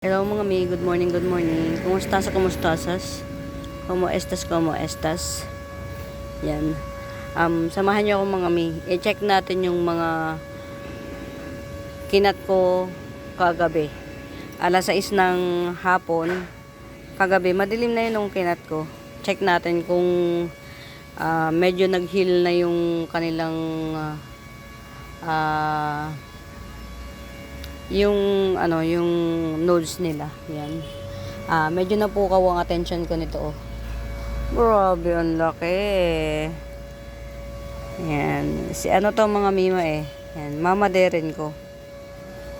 Hello mga mi, good morning, good morning. Kumusta sa kumustasas? Como estas, como estas? Yan. Um, samahan niyo ako mga mi. I-check natin yung mga kinat ko kagabi. Alas 6 ng hapon. Kagabi, madilim na yun yung kinat ko. Check natin kung ah, medyo nag-heal na yung kanilang ah, ah, yung ano yung nodes nila yan. Ah medyo napukaw ang attention ko nito oh. Grabe ang laki yan. Si ano to mga mima eh. Yan mama Deren ko.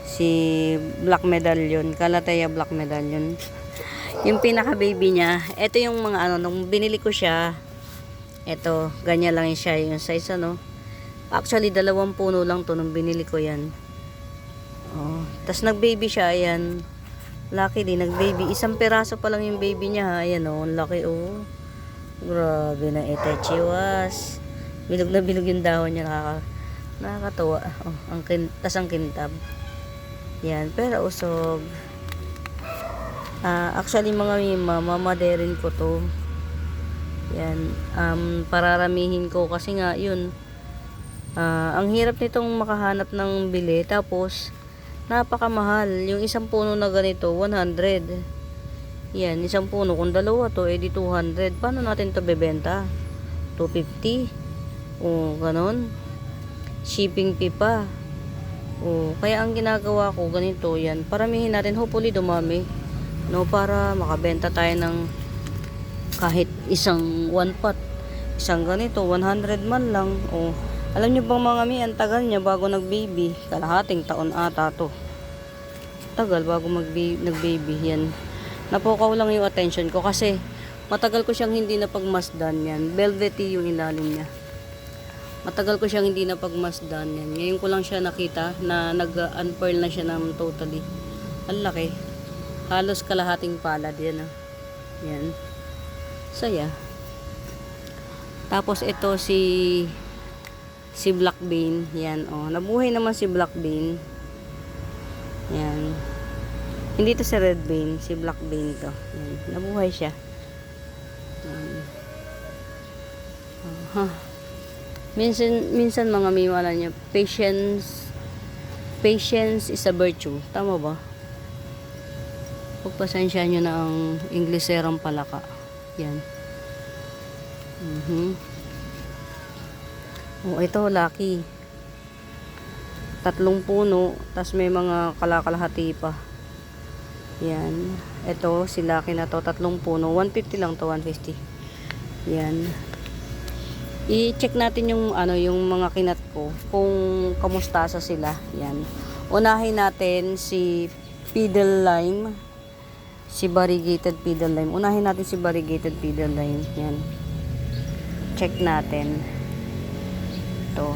Si Black Medallion Kalateya Black Medallion. Yung pinaka baby niya ito yung mga ano nung binili ko siya ito ganyan lang siya yung size ano. Actually dalawang puno lang to nung binili ko yan Tas nag-baby siya, ayan. Lucky din, nag-baby. Isang peraso pa lang yung baby niya, ha. Ayan, oh, ang laki, oh. Grabe na itachiwas. Bilog na bilog yung dahon niya, nakaka, nakakatuwa. Oh, ang kin, tas ang kintab. Yan, pero usog. Ah, actually, mga mima, mamaderin ko to. Yan, um, pararamihin ko kasi nga, yun, Ah, ang hirap nitong makahanap ng bili tapos napakamahal. Yung isang puno na ganito 100. Yan, isang puno kung dalawa to edi 200. Paano natin to bebenta? 250. O ganon. Shipping fee pa. O kaya ang ginagawa ko ganito yan. Paramihin natin hopefully dumami. No para makabenta tayo ng kahit isang one pot. Isang ganito 100 man lang. O alam niyo bang mga mi, ang tagal niya bago nag-baby. Kalahating taon ata to. Tagal bago nag-baby yan. Napukaw lang yung attention ko kasi matagal ko siyang hindi napagmasdan yan. Velvety yung ilalim niya. Matagal ko siyang hindi napagmasdan yan. Ngayon ko lang siya nakita na nag-unpearl na siya ng totally. Ang laki. Halos kalahating palad yan ah. Yan. Saya. Tapos ito si si Black Bean. Yan, oh. Nabuhay naman si Black Bean. Yan. Hindi to si Red Bean, si Black Bean to. Yan. Nabuhay siya. Yan. Aha. Minsan, minsan mga miwala niya, patience, patience is a virtue. Tama ba? Pagpasensya nyo na ang Ingleserang palaka. Yan. Mhm. Oh, ito, lucky. Tatlong puno, tas may mga kalakalahati pa. Yan. Ito, si Lucky na to, tatlong puno. 150 lang to, 150. Yan. I-check natin yung ano, yung mga kinat ko kung kamusta sa sila. Yan. Unahin natin si Fiddle Lime. Si variegated Fiddle Lime. Unahin natin si variegated Fiddle Lime. Yan. Check natin to.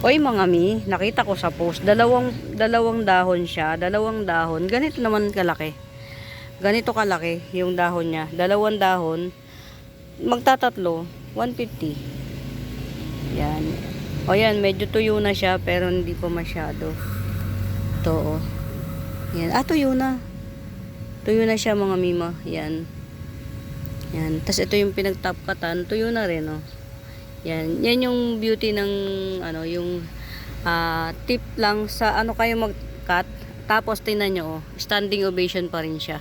Oy mga mi, nakita ko sa post, dalawang dalawang dahon siya, dalawang dahon. Ganito naman kalaki. Ganito kalaki yung dahon niya. Dalawang dahon. Magtatatlo, 150. Yan. O yan, medyo tuyo na siya pero hindi pa masyado. To. oh. Yan. Ah, tuyo na. Tuyo na siya mga mima. Yan. Yan. Tapos ito yung pinagtapkatan. Tuyo na rin, oh. Yan, yan yung beauty ng ano, yung ah, tip lang sa ano kayo mag-cut. Tapos tingnan nyo, oh, standing ovation pa rin siya.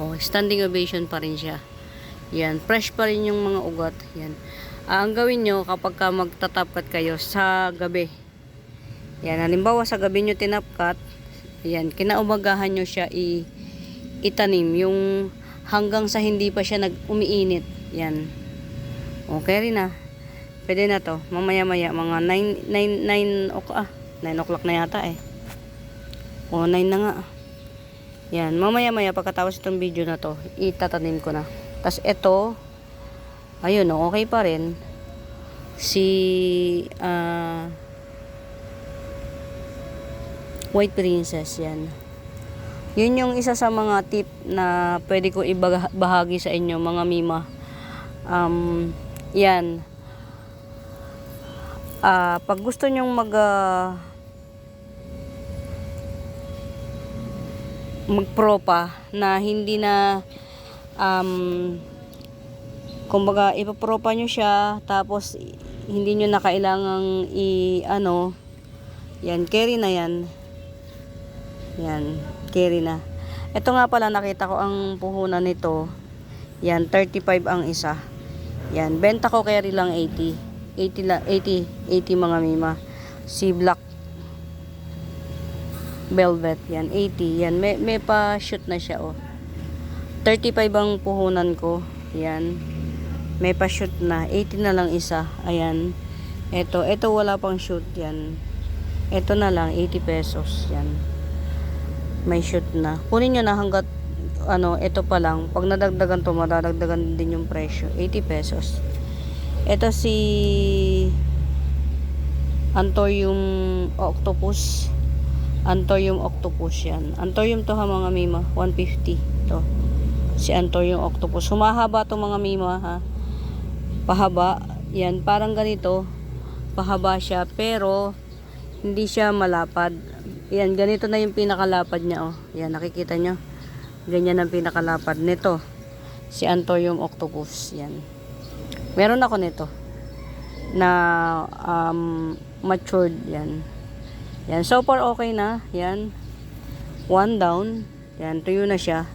Oh, standing ovation pa rin siya. Yan, fresh pa rin yung mga ugat. Yan. Ah, ang gawin nyo kapag ka magtatap cut kayo sa gabi. Yan, halimbawa sa gabi nyo tinap cut, yan, kinaumagahan nyo siya i itanim yung hanggang sa hindi pa siya nag umiinit. Yan. Okay rin na. Pwede na to. Mamaya maya mga 9 9 9 o'clock ah. 9 o'clock na yata eh. O 9 na nga. Yan, mamaya maya pagkatapos itong video na to, itatanim ko na. Tapos ito ayun oh, okay pa rin. Si ah White Princess yan. Yun yung isa sa mga tip na pwede ko ibahagi sa inyo mga mima. Um, yan. Ah, pag gusto nyong mag ah, magpropa na hindi na um, kumbaga ipapropa nyo siya tapos hindi nyo na kailangang i ano yan carry na yan. Yan carry na. Ito nga pala nakita ko ang puhunan nito. Yan 35 ang isa. Yan benta ko carry lang 80 80 la, 80 80 mga mima. Si black velvet yan 80 yan. May, may pa shoot na siya oh. 35 ang puhunan ko yan. May pa shoot na 80 na lang isa ayan. Ito ito wala pang shoot yan. Ito na lang 80 pesos yan. May shoot na. Kunin nyo na hanggat ano ito pa lang. Pag nadagdagan to madadagdagan din yung presyo 80 pesos ito si Antorium octopus. Antorium octopus yan. Antorium to ha mga mima. 150 to. Si Antorium octopus. Humahaba to mga mima ha. Pahaba. Yan parang ganito. Pahaba siya pero hindi siya malapad. Yan ganito na yung pinakalapad niya oh. Yan nakikita nyo ganyan ang pinakalapad nito. Si Antorium octopus yan meron ako nito. Na um, matured yan. Yan so far okay na yan. One down yan tuyo na siya.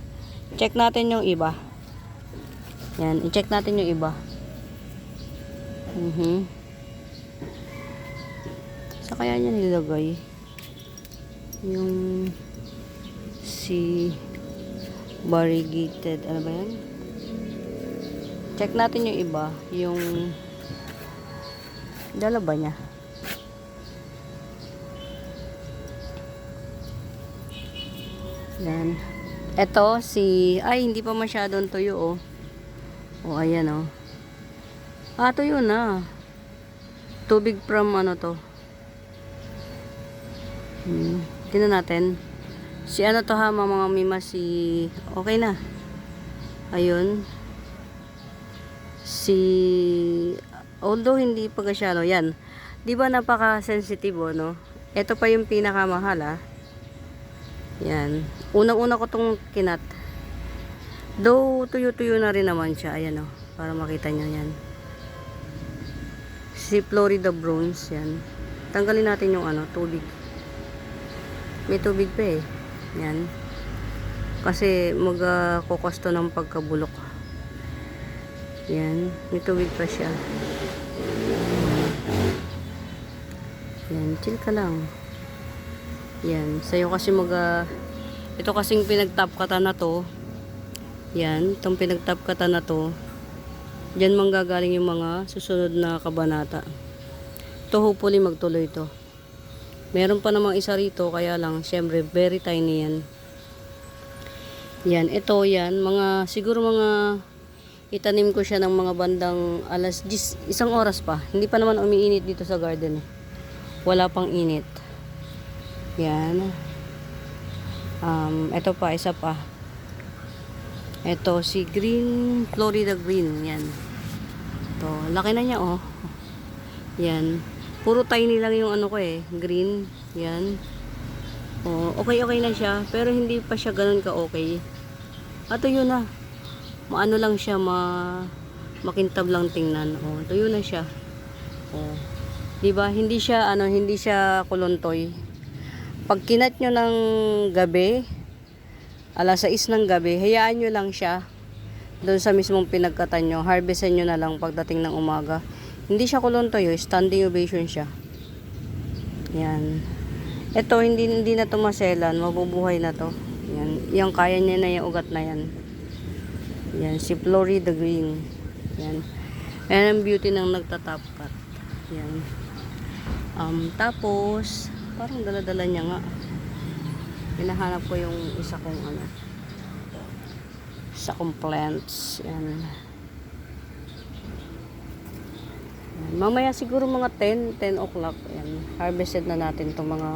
Check natin yung iba. Yan i-check natin yung iba. Mhm sa kaya niya nilagay? Yung si variegated ano ba yan check natin yung iba. Yung dala ba niya? Yan. Eto si ay hindi pa masyadong tuyo oh. Oh ayan oh. Ah tuyo na. Tubig from ano to? Hmm. tingnan natin. Si ano to ha mga mga mima si okay na. Ayun si although hindi pa gasyado yan. Di ba napaka sensitive oh, no? Ito pa yung pinakamahal ah. Yan. Unang una ko tong kinat. Though tuyo tuyo na rin naman siya ayan oh para makita nyo yan. Si Florida Bronze yan. Tanggalin natin yung ano tubig. May tubig pa eh. Yan. Kasi magkukosto ng pagkabulok yan. May tubig pa siya. Yan. Chill ka lang. Yan. Sa'yo kasi mag ah, ito kasing pinagtapkatan na to. Yan. Itong pinagtapkatan na to. Diyan manggagaling yung mga susunod na kabanata. Ito hopefully magtuloy to. Meron pa namang isa rito kaya lang syempre very tiny yan. Yan, ito yan, mga siguro mga itanim ko siya ng mga bandang alas 10, isang oras pa. Hindi pa naman umiinit dito sa garden eh. Wala pang init. Yan. Um, ito pa, isa pa. Ito, si Green, Florida Green. Yan. Ito, laki na niya, oh. Yan. Puro tiny lang yung ano ko eh. Green. Yan. Oh, okay, okay na siya. Pero hindi pa siya ganun ka-okay. At yun na. Maano lang siya, ma makintab lang tingnan. Oh, tuyo na siya. Oh. 'Di ba? Hindi siya ano, hindi siya kulontoy. Pag kinat nyo ng gabi, alas 6 ng gabi, hayaan nyo lang siya doon sa mismong pinagkatan nyo. Harvestin nyo na lang pagdating ng umaga. Hindi siya kulontoy, oh, standing ovation siya. Yan. Ito, hindi, hindi na to maselan. Mabubuhay na to. Yan. Yung kaya niya na yung ugat na yan. Yan. Si Florida Green. Yan. Yan ang beauty ng nagtatapkat. Yan. Um, tapos, parang dala-dala niya nga. Hinahanap ko yung isa kong ano. Isa kong plants. Yan. Yan. Mamaya siguro mga 10, 10 o'clock. Yan. Harvested na natin itong mga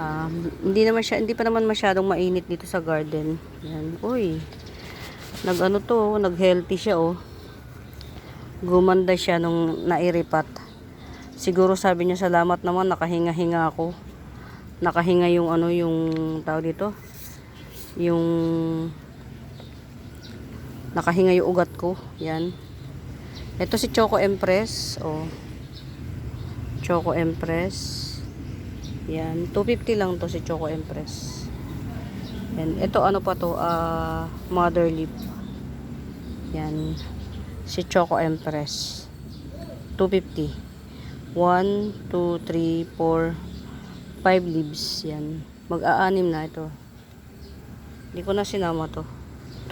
um, hindi naman siya, hindi pa naman masyadong mainit dito sa garden. Yan. Uy. Nag ano to, nag healthy siya oh. Gumanda siya nung nairipat. Siguro sabi niya salamat naman nakahinga-hinga ako. Nakahinga yung ano yung tawag dito. yung nakahinga yung ugat ko. Yan. Ito si Choco Empress. Oh. Choco Empress. Yan. 250 lang to si Choco Empress. Yan. Ito ano pa to? ah mother lip. Yan. Si Choco Empress. 250. 1, 2, 3, 4, 5 leaves. Yan. Mag-aanim na ito. Hindi ko na sinama to.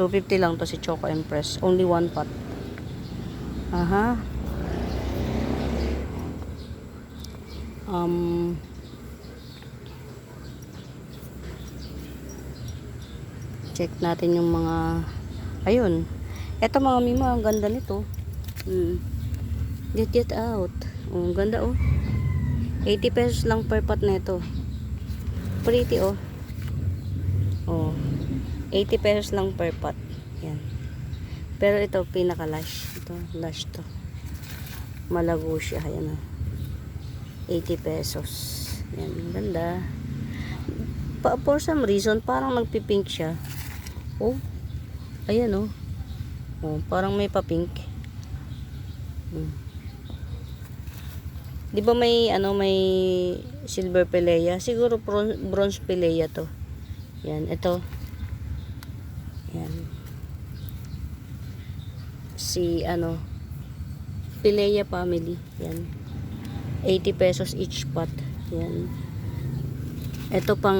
250 lang to si Choco Empress. Only one pot. Aha. Um, check natin yung mga ayun. Eto mga mima, ang ganda nito. Hmm. Get get out. Oh, ang ganda oh. 80 pesos lang per pot na ito. Pretty oh. Oh. 80 pesos lang per pot. Yan. Pero ito pinaka lash. Ito, lash to. Malago siya. Ayan oh. 80 pesos. Yan, ganda. Pa, for some reason, parang nagpipink siya. Oh. Ayan oh. Oh, parang may pa-pink. Hmm. Di ba may ano may silver pelea? Siguro bron- bronze pelea to. Yan, ito. Yan. Si ano Pelea family. Yan. 80 pesos each pot. Yan. Ito pang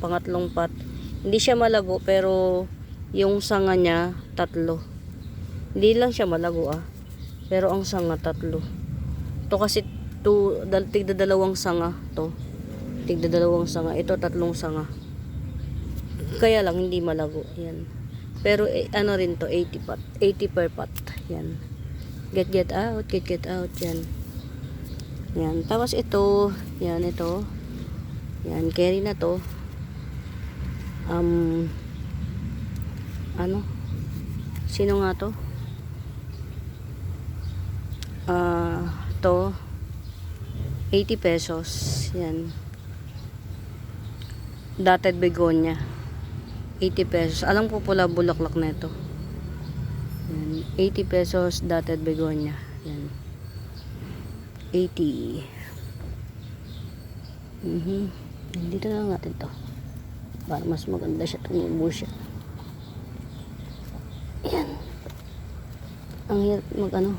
pangatlong pot. Hindi siya malago pero yung sanga niya tatlo. Hindi lang siya malago ah. Pero ang sanga tatlo. To kasi to dal tigda dalawang sanga to. Tigda dalawang sanga. Ito tatlong sanga. Kaya lang hindi malago. Yan. Pero eh, ano rin to 80 pot. 80 per pot. Yan. Get get out, get get out. Yan. Yan. Tapos ito, yan ito. Yan, carry na to. Um ano? Sino nga to? Ah, to 80 pesos. Yan. Dotted begonia. 80 pesos. Alam ko pula bulaklak na ito. Yan. 80 pesos dotted begonia. Yan. 80. Mhm. Dito na lang natin to. Para mas maganda siya tumubo siya. Yan. Ang hirap mag ano.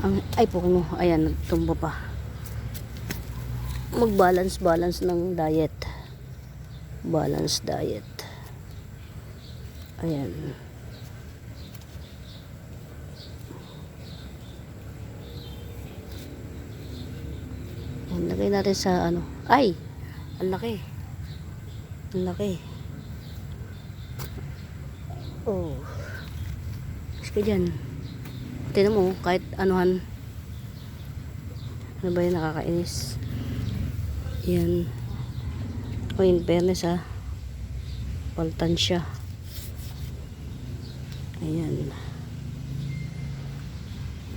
Ang, ay po mo. Ayan, tumba pa. Mag-balance, balance ng diet. Balance diet. Ayan, lagay natin sa ano. Ay! Ang laki. Ang laki. Oh. Sige dyan. Tinan mo, kahit anuhan. Ano ba yun, nakakainis. Yan. O, in fairness ha. Paltan siya. Ayan.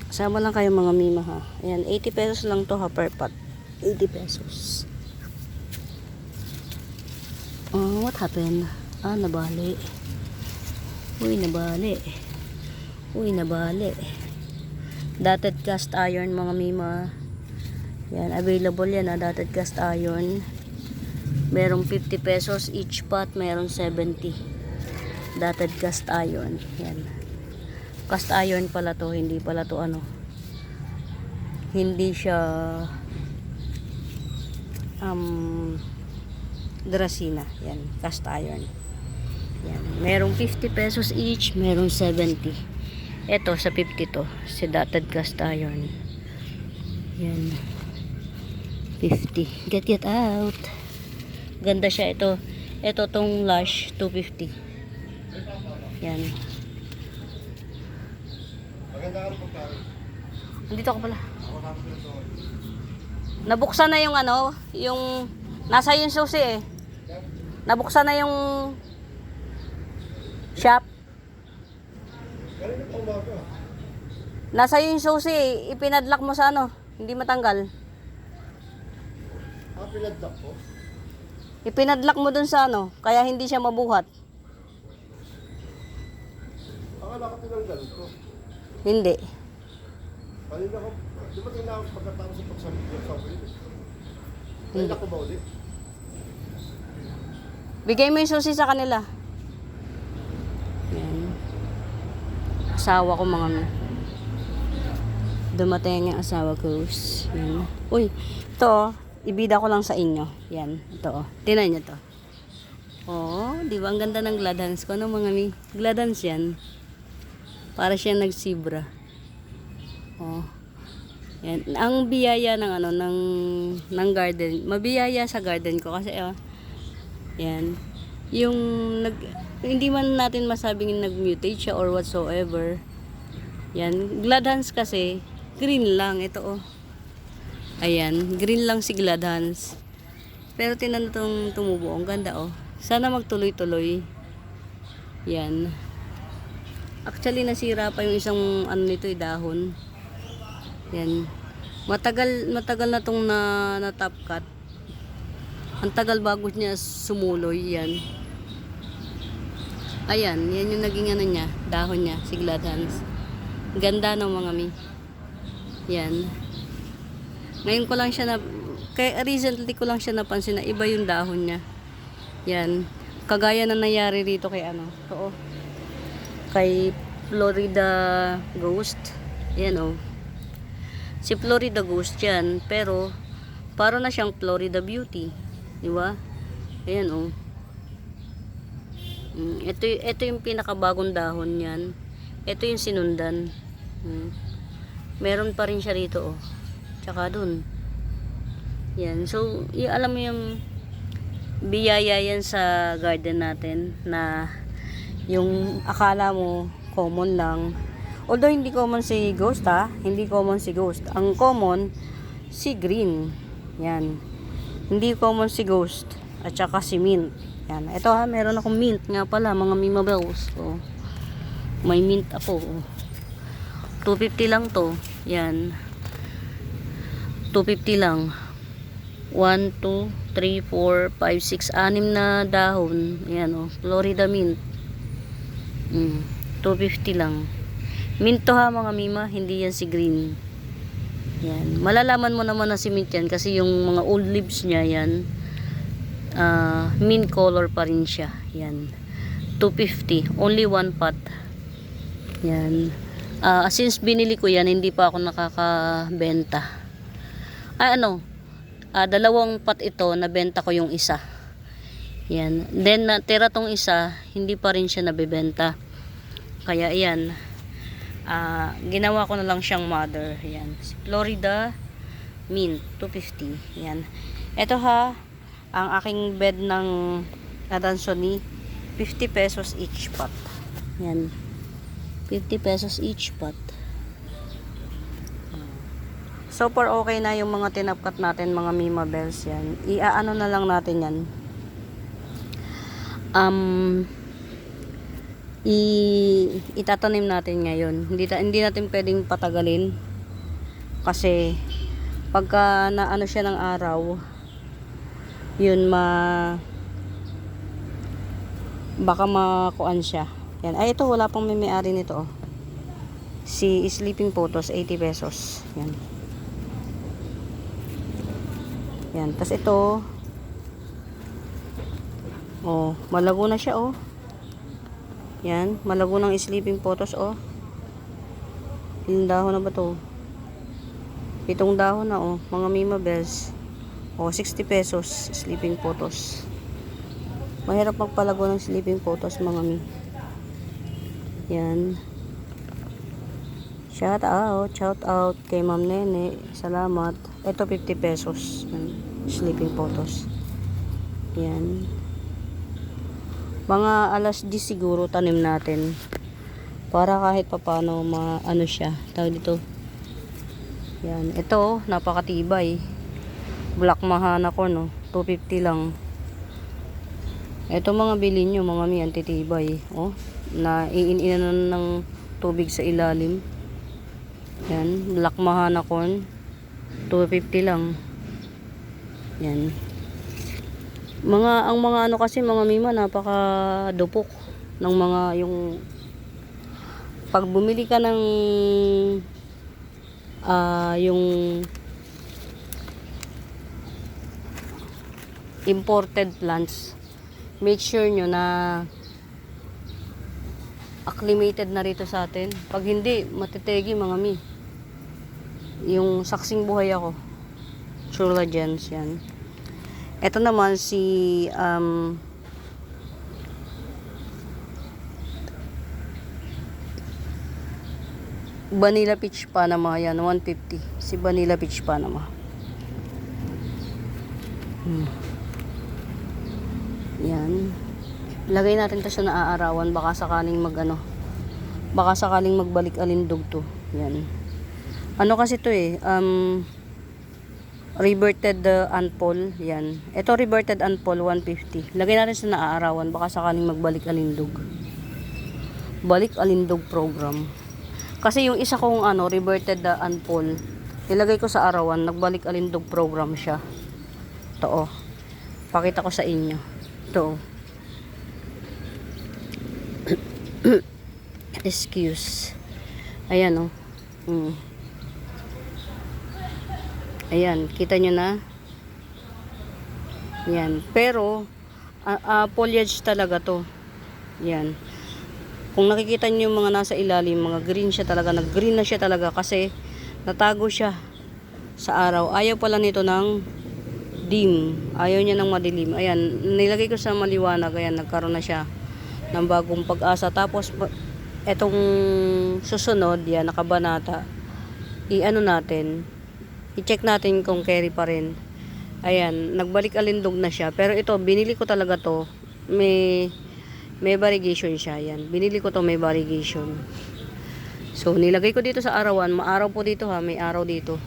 Sama lang kayo mga mima ha. Ayan, 80 pesos lang to ha per pot. 80 pesos. Oh, what happened? Ah, nabali. Uy, nabali. Uy, nabali. Dotted cast iron mga mima. Yan, available yan ha, dotted cast iron. Merong 50 pesos each pot, merong 70. Dotted cast iron. Yan. Cast iron pala to, hindi pala to ano. Hindi siya um drasina. Yan, cast iron. Yan. Merong 50 pesos each, merong 70. Ito, sa 50 to. Si dotted cast iron. Yan. 50. Get get out. Ganda siya ito. Ito tong Lush 250. Yan. Dito ako pala. Nabuksan na yung ano, yung nasa yung susi eh. Nabuksan na yung shop. Nasa yung susi eh. Ipinadlock mo sa ano, hindi matanggal. Ah, pinadlock ko. Ipinadlock mo dun sa ano, kaya hindi siya mabuhat. Akala ko tinanggal ko. Hindi. Kanina ko, di ba tinawag pagkatapos sa pagsamit ng sabi yun? Kaya ko ba ulit? Bigay mo yung susi sa kanila. Yan. Asawa ko mga mi. Dumating ang asawa ko. Yan. Uy, ito oh. Ibida ko lang sa inyo. Yan. Ito oh. Tinan niyo to. Oh, di ba ang ganda ng gladans ko no mga mi? Gladans yan. Para siya nagsibra. Oh. Yan. Ang biyaya ng ano ng ng garden. Mabiyaya sa garden ko kasi oh. Yan. Yung nag hindi man natin masabing nag-mutate siya or whatsoever. Yan. Gladhans kasi green lang ito oh. Ayan, green lang si Gladhans. Pero tinan na itong tumubo. Ang ganda oh. Sana magtuloy-tuloy. Yan. Actually, nasira pa yung isang ano nito, eh, dahon. Yan. Matagal, matagal na tong na, na top cut. Ang tagal bago niya sumuloy yan. Ayan, yan yung naging ano niya, dahon niya, si Gladhans. Ganda ng mga mi. Yan. Ngayon ko lang siya na, kaya recently ko lang siya napansin na iba yung dahon niya. Yan. Kagaya na nangyari rito kay ano, oo. Kay Florida Ghost. Yan oh. Si Florida Ghost yan, pero para na siyang Florida Beauty. Di ba? Ayan oh. Mm, ito, ito yung pinakabagong dahon niyan. Ito yung sinundan. Mm. Meron pa rin siya rito oh. Tsaka dun. Yan. So, alam mo yung biyaya yan sa garden natin na yung akala mo common lang. Although hindi common si ghost ha, hindi common si ghost. Ang common si green. Yan. Hindi common si ghost at saka si mint. Yan. Ito ha, meron akong mint nga pala, mga Mima Bells. Oh. May mint ako. oh. 250 lang to. Yan. 250 lang. 1, 2, 3, 4, 5, 6, 6 na dahon. Yan oh. Florida mint. Mm, 250 lang. Mint to ha mga mima, hindi yan si green. Yan. Malalaman mo naman na si mint yan kasi yung mga old leaves niya yan, ah, mint color pa rin siya. Yan. 250. Only one pot. Yan. Ah, since binili ko yan, hindi pa ako nakakabenta. Ay ano, ah, dalawang pot ito, nabenta ko yung isa. Yan. Then, natira tong isa, hindi pa rin siya nabebenta. Kaya, yan. Ah, ginawa ko na lang siyang mother. Yan. Florida Mint, 250. Yan. Ito ha, ang aking bed ng Adansoni, 50 pesos each pot. Yan. 50 pesos each pot. So far okay na yung mga tinapkat natin, mga Mima Bells yan. Iaano na lang natin yan. Um, i itatanim natin ngayon. Hindi ta, hindi natin pwedeng patagalin kasi pagka naano siya ng araw yun ma baka makuan siya. Yan. Ay ito wala pang may-ari nito oh. Si Sleeping Photos 80 pesos. Yan. Yan. Tapos ito Oh, malago na siya oh. Yan, malago ng sleeping photos oh. Ilang dahon na ba to? Pitong dahon na oh, mga Mima Bells. Oh, 60 pesos sleeping photos. Mahirap magpalago ng sleeping photos mga mi. Yan. Shout out, shout out kay Ma'am Nene. Salamat. Ito 50 pesos. Yan, sleeping photos. Yan. Mga alas 10 siguro tanim natin. Para kahit papano ma ano siya. Tawag dito. Yan. Ito, napakatibay. Black mahana ko no. 250 lang. Ito mga bilhin nyo, mga mi, antitibay. Oh, na iininan ng tubig sa ilalim. Yan, black mahana corn. 250 lang. Yan. Mga, ang mga ano kasi, mga mima, napaka dupok ng mga yung pag bumili ka ng ah yung imported plants, make sure nyo na acclimated na rito sa atin. Pag hindi, matitegi mga mi. Yung saksing buhay ako. Chula Gens, yan. Ito naman si um, Vanilla Peach Panama yan, 150. Si Vanilla Peach Panama. Hmm. Yan. Lagay natin to sa naaarawan baka sakaling mag ano. Baka sakaling magbalik alindog to. Yan. Ano kasi to eh, um reverted uh, unpol, yan. Ito reverted unpol 150. Lagay natin sa naaarawan baka sakaling magbalik alindog. Balik alindog program. Kasi yung isa kong ano, reverted uh, unpol, nilagay ko sa arawan, nagbalik alindog program siya. Ito oh. Pakita ko sa inyo. Ito oh. Excuse. Ayan oh. Mm. Ayan, kita nyo na. Yan. Pero, ah, ah, foliage talaga to. Yan. Kung nakikita nyo yung mga nasa ilalim, mga green siya talaga. Nag-green na siya talaga kasi natago siya sa araw. Ayaw pala nito ng dim. Ayaw niya ng madilim. Ayan, nilagay ko sa maliwanag. Ayan, nagkaroon na siya ng bagong pag-asa. Tapos, etong susunod, yan, nakabanata. I-ano natin, i-check natin kung carry pa rin. Ayan, nagbalik alindog na siya. Pero ito, binili ko talaga to. May, may variegation siya. Yan, binili ko to may variegation. So, nilagay ko dito sa arawan. Maaraw po dito ha. May araw dito.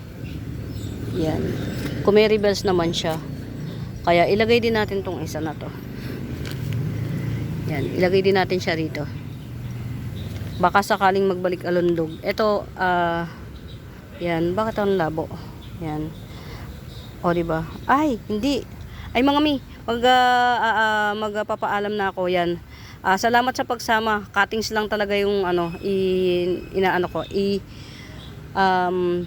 Yan. Kung may naman siya. Kaya ilagay din natin tong isa na to. Yan. Ilagay din natin siya rito. Baka sakaling magbalik alundog. Ito, ah, yan. Bakit ang labo? Yan. O, di ba? Ay, hindi. Ay, mga mi, mag, ah, ah, magpapaalam na ako. Yan. Ah, salamat sa pagsama. Cuttings lang talaga yung ano, i, inaano ko. I, um,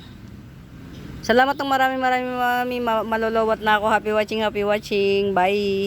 salamat ng marami marami marami. Ma- Malulowat na ako. Happy watching, happy watching. Bye.